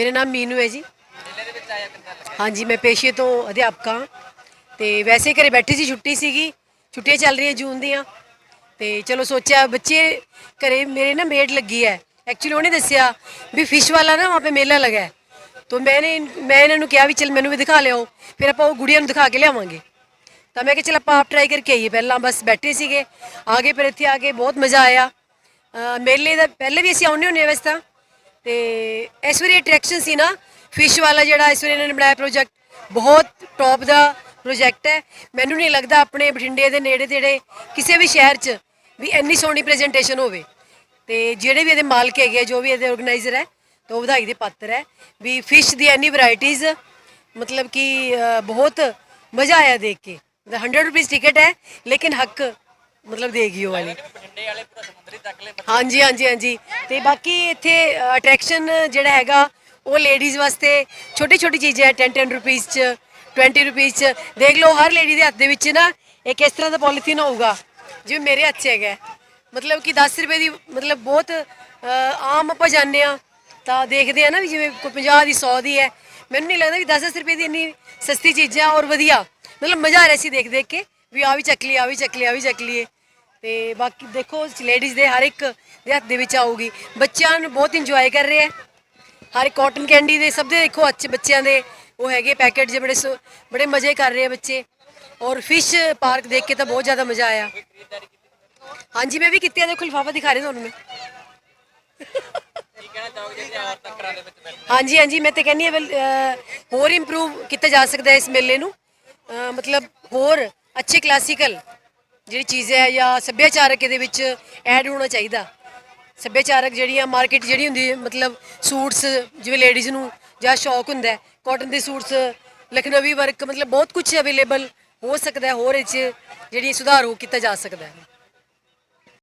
ਮੇਰਾ ਨਾਮ ਮੀਨੂ ਹੈ ਜੀ। ਹਾਂਜੀ, ਮੈਂ ਪੇਸ਼ੇ ਤੋਂ ਅਧਿਆਪਕ ਹਾਂ। ਤੇ ਵੈਸੇ ਘਰੇ ਬੈਠੀ ਸੀ, ਛੁੱਟੀ ਸੀਗੀ। ਛੁੱਟੀਆਂ ਚੱਲ ਰਹੀਆਂ ਜੂਨ ਦੀਆਂ। ਤੇ ਚਲੋ ਸੋਚਿਆ, ਬੱਚੇ ਘਰੇ ਮੇਰੇ ਨਾ ਮੇਡ ਲੱਗੀ ਹੈ। ਐਕਚੁਅਲੀ ਉਹਨੇ ਦੱਸਿਆ ਵੀ ਫਿਸ਼ ਵਾਲਾ ਨਾ ਵਾਂ ਪੇ ਮੇਲਾ ਲਗਾ ਹੈ। ਮੈਂ ਮੈਨੇ, ਮੈਂ ਇਹਨਾਂ ਨੂੰ ਕਿਹਾ ਵੀ ਚਲ ਮੈਨੂੰ ਵੀ ਦਿਖਾ ਲਿਓ ਫਿਰ ਆਪਾਂ ਉਹ ਗੁੜੀਆਂ ਨੂੰ ਦਿਖਾ ਕੇ ਲਿਆਵਾਂਗੇ। ਤਾਂ ਮੈਂ ਕਿਹਾ ਚਲ ਆਪਾਂ ਆਪ ਟਰਾਈ ਕਰਕੇ ਆਈਏ। ਪਹਿਲਾਂ ਬਸ ਬੈਠੇ ਸੀਗੇ। ਆਗੇ ਪਰ ਇੱਥੇ ਆ ਕੇ ਬਹੁਤ ਮਜ਼ਾ ਆਇਆ। ਮੇਲੇ ਦਾ, ਪਹਿਲੇ ਵੀ ਅਸੀਂ ਆਉਨੇ ਹੁੰਨੇ ਵੈਸੇ ਤਾਂ। ਤੇ ਇਸ ਵਾਰੀ ਅਟਰੈਕਸ਼ਨ ਸੀ ਨਾ ਫਿਸ਼ ਵਾਲਾ ਜਿਹੜਾ ਇਸ ਵਾਰੀ ਇਹਨਾਂ ਨੇ ਬਣਾਇਆ ਪ੍ਰੋਜੈਕਟ ਬਹੁਤ ਟੌਪ ਦਾ ਪ੍ਰੋਜੈਕਟ ਹੈ। ਮੈਨੂੰ ਨਹੀਂ ਲੱਗਦਾ ਆਪਣੇ ਬਠਿੰਡੇ ਦੇ ਨੇੜੇ ਤੇੜੇ ਕਿਸੇ ਵੀ ਸ਼ਹਿਰ 'ਚ ਵੀ ਇੰਨੀ ਸੋਹਣੀ ਪ੍ਰੈਜੈਂਟੇਸ਼ਨ ਹੋਵੇ। ਤੇ ਜਿਹੜੇ ਵੀ ਇਹਦੇ ਮਾਲਕ ਹੈਗੇ ਆ, ਜੋ ਵੀ ਇਹਦੇ ਆਰਗੇਨਾਈਜ਼ਰ ਹੈ ਤਾਂ ਉਹ ਵਧਾਈ ਦੇ ਪਾਤਰ ਹੈ ਵੀ ਫਿਸ਼ ਦੀ ਐਨੀ ਵੈਰਾਈਟੀਆਂ ਮਤਲਬ ਕਿ ਬਹੁਤ ਮਜ਼ਾ ਆਇਆ ਦੇਖ ਕੇ। 100 ਰੁਪਏ ਟਿਕਟ ਹੈ ਲੇਕਿਨ ਹੱਕ ਮਤਲਬ ਦੇਗੀ ਉਹ ਵਾਲੀ। ਬਠਿੰਡੇ ਵਾਲੇ ਪੂਰਾ ਸਮੁੰਦਰੀ ਤੱਕ ਲੈ ਹਾਂਜੀ ਹਾਂਜੀ ਹਾਂਜੀ। ਤੇ ਬਾਕੀ ਇੱਥੇ ਅਟਰੈਕਸ਼ਨ ਜਿਹੜਾ ਹੈਗਾ ਉਹ ਲੇਡੀਜ਼ ਵਾਸਤੇ ਛੋਟੀ ਛੋਟੀ ਚੀਜ਼ਾਂ ਹੈ 10 10 ਰੁਪਏ ਚ 20 ਰੁਪਏ ਚ। ਦੇਖ ਲਓ ਹਰ ਲੇਡੀ ਦੇ ਹੱਥ ਦੇ ਵਿੱਚ ਨਾ ਇੱਕ ਇਸ ਤਰ੍ਹਾਂ ਦਾ ਪੋਲੀਥੀਨ ਹੋਊਗਾ ਜਿਵੇਂ ਮੇਰੇ ਹੱਥ 'ਚ ਹੈਗਾ। ਮਤਲਬ ਕਿ 10 ਰੁਪਏ ਦੀ ਮਤਲਬ ਬਹੁਤ ਆਮ ਆਪਾਂ ਜਾਂਦੇ ਆ ਤਾਂ ਦੇਖਦੇ ਆ ਨਾ ਵੀ ਜਿਵੇਂ ਕੋਈ 50 ਦੀ 100 ਦੀ ਹੈ। ਮੈਨੂੰ ਨਹੀਂ ਲੱਗਦਾ ਵੀ 10-10 ਰੁਪਏ ਦੀ ਇੰਨੀ ਸਸਤੀ ਚੀਜ਼ਾਂ ਔਰ ਵਧੀਆ। ਮਤਲਬ ਮਜ਼ਾ ਆ ਰਿਹਾ ਸੀ ਦੇਖ ਦੇਖ ਕੇ। ਵੀ ਆ ਵੀ ਚੱਕ ਲਈ ਆ ਵੀ ਚੱਕ ਲਈ ਆ ਵੀ ਚੱਕ ਲਈਏ। ਤੇ ਬਾਕੀ ਦੇਖੋ ਲੇਡੀਜ਼ ਦੇ ਹਰ ਇੱਕ ਦੇ ਹੱਥ ਦੇ ਵਿੱਚ ਆਊਗੀ। ਬੱਚਿਆਂ ਨੂੰ ਬਹੁਤ ਇੰਜੋਏ ਕਰ ਰਹੇ ਆ ਹਰ ਇੱਕ ਕਾਟਨ ਕੈਂਡੀ ਦੇ ਸਭ ਦੇ ਦੇਖੋ ਅੱਛੇ ਬੱਚਿਆਂ ਦੇ, ਉਹ ਹੈਗੇ ਪੈਕੇਟ ਜੇ ਬੜੇ ਸੋ- ਬੜੇ ਮਜ਼ੇ ਕਰ ਰਹੇ ਆ ਬੱਚੇ। ਔਰ ਫਿਸ਼ ਪਾਰਕ ਦੇਖ ਕੇ ਤਾਂ ਬਹੁਤ ਜ਼ਿਆਦਾ ਮਜ਼ਾ ਆਇਆ। ਹਾਂਜੀ, ਮੈਂ ਵੀ ਕੀਤੀ ਆ ਦੇਖੋ ਲਿਫਾਫਾ ਦਿਖਾ ਰਹੀ ਤੁਹਾਨੂੰ ਮੈਂ। ਹਾਂਜੀ ਹਾਂਜੀ, ਮੈਂ ਤੇ ਕਹਿੰਨੀ ਆ ਹੋਰ ਇੰਪਰੂਵ ਕੀਤਾ ਜਾ ਸਕਦਾ ਇਸ ਮੇਲੇ ਨੂੰ। ਮਤਲਬ ਹੋਰ ਅੱਛੇ ਕਲਾਸੀਕਲ ਜਿਹੜੀ ਚੀਜ਼ ਹੈ ਜਾਂ ਸੱਭਿਆਚਾਰਕ ਇਹਦੇ ਵਿੱਚ ਐਡ ਹੋਣਾ ਚਾਹੀਦਾ। ਸੱਭਿਆਚਾਰਕ ਜਿਹੜੀਆਂ ਮਾਰਕੀਟ ਜਿਹੜੀ ਹੁੰਦੀ ਹੈ, ਮਤਲਬ ਸੂਟਸ ਜਿਵੇਂ ਲੇਡੀਜ਼ ਨੂੰ ਜਾਂ ਸ਼ੌਕ ਹੁੰਦਾ ਕਾਟਨ ਦੇ ਸੂਟਸ ਲਖਨਵੀ ਵਰਕ ਮਤਲਬ ਬਹੁਤ ਕੁਝ ਅਵੇਲੇਬਲ ਹੋ ਸਕਦਾ ਹੋਰ ਇਹ 'ਚ ਜਿਹੜੀ ਸੁਧਾਰ ਹੋ ਕੀਤਾ ਜਾ ਸਕਦਾ ਹੈ।